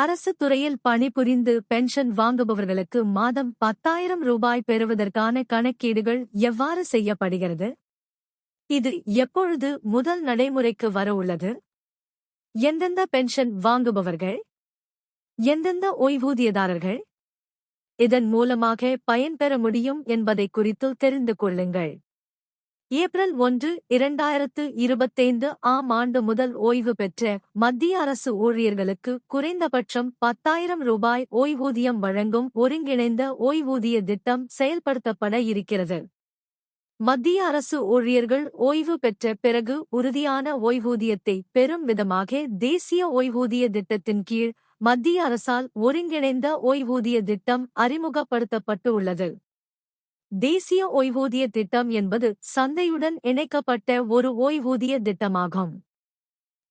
அரசு துறையில் பணிபுரிந்து பென்ஷன் வாங்குபவர்களுக்கு மாதம் பத்தாயிரம் ரூபாய் பெறுவதற்கான கணக்கீடுகள் எவ்வாறு செய்யப்படுகிறது? இது எப்பொழுது முதல் நடைமுறைக்கு வர உள்ளது? எந்தெந்த பென்ஷன் வாங்குபவர்கள்? எந்தெந்த ஓய்வூதியதாரர்கள்? இதன் மூலமாக பயன்பெற முடியும் என்பதை குறித்து தெரிந்து கொள்ளுங்கள். ஏப்ரல் ஒன்று இரண்டாயிரத்து இருபத்தைந்து ஆம் ஆண்டு முதல் ஓய்வு பெற்ற மத்திய அரசு ஊழியர்களுக்கு குறைந்தபட்சம் பத்தாயிரம் ரூபாய் ஓய்வூதியம் வழங்கும் ஒருங்கிணைந்த ஓய்வூதிய திட்டம் செயல்படுத்தப்பட இருக்கிறது. மத்திய அரசு ஊழியர்கள் ஓய்வு பெற்ற பிறகு உறுதியான ஓய்வூதியத்தை பெறும் விதமாக தேசிய ஓய்வூதிய திட்டத்தின் கீழ் மத்திய அரசால் ஒருங்கிணைந்த ஓய்வூதிய திட்டம் அறிமுகப்படுத்தப்பட்டு உள்ளது. தேசிய ஓய்வூதிய திட்டம் என்பது சந்தையுடன் இணைக்கப்பட்ட ஒரு ஓய்வூதிய திட்டமாகும்.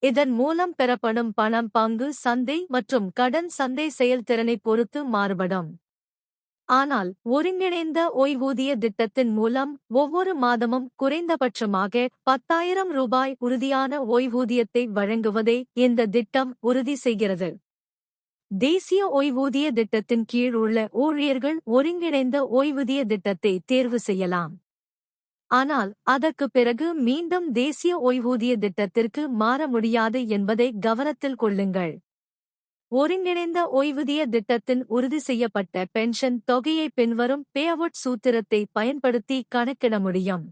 இதன் மூலம் பெறப்படும் பணம் பங்கு சந்தை மற்றும் கடன் சந்தை செயல்திறனை பொறுத்து மாறுபடும். ஆனால் ஒருங்கிணைந்த ஓய்வூதிய திட்டத்தின் மூலம் ஒவ்வொரு மாதமும் குறைந்தபட்சமாக பத்தாயிரம் ரூபாய் உறுதியான ஓய்வூதியத்தை வழங்குவதை இந்த திட்டம் உறுதி செய்கிறது. தேசிய ஓய்வூதிய திட்டத்தின் கீழ் உள்ள ஊழியர்கள் ஒருங்கிணைந்த ஓய்வூதிய திட்டத்தை தேர்வு செய்யலாம். ஆனால் அதற்கு பிறகு மீண்டும் தேசிய ஓய்வூதிய திட்டத்திற்கு மாற முடியாது என்பதை கவனத்தில் கொள்ளுங்கள். ஒருங்கிணைந்த ஓய்வூதிய திட்டத்தின் உறுதி செய்யப்பட்ட பென்ஷன் தொகையை பின்வரும் பேஅவுட் சூத்திரத்தை பயன்படுத்தி கணக்கிட முடியும்.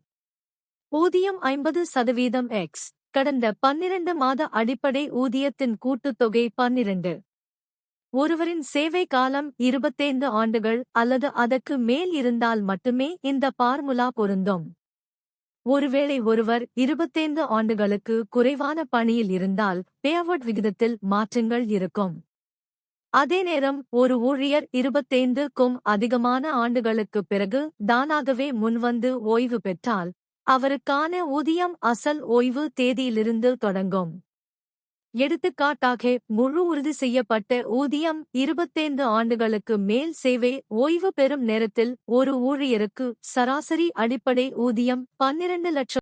ஊதியம் ஐம்பது சதவீதம் எக்ஸ் கடந்த பன்னிரண்டு மாத அடிப்படை ஊதியத்தின் கூட்டுத்தொகை பன்னிரண்டு. ஒருவரின் சேவை காலம் இருபத்தைந்து ஆண்டுகள் அல்லது அதற்கு மேல் இருந்தால் மட்டுமே இந்த பார்முலா பொருந்தும். ஒருவேளை ஒருவர் இருபத்தைந்து ஆண்டுகளுக்கு குறைவான பணியில் இருந்தால் பேஅவுட் விகிதத்தில் மாற்றங்கள் இருக்கும். அதே நேரம் ஒரு ஊழியர் இருபத்தைந்துக்கும் அதிகமான ஆண்டுகளுக்குப் பிறகு தானாகவே முன்வந்து ஓய்வு பெற்றால் அவருக்கான ஊதியம் அசல் ஓய்வு தேதியிலிருந்து தொடங்கும். எடுத்துக்காட்டாக முழு உறுதி செய்யப்பட்ட ஊதியம் இருபத்தைந்து ஆண்டுகளுக்கு மேல் சேவை ஓய்வு பெறும் நேரத்தில் ஒரு ஊழியருக்கு சராசரி அடிப்படை ஊதியம் பன்னிரண்டு லட்சம்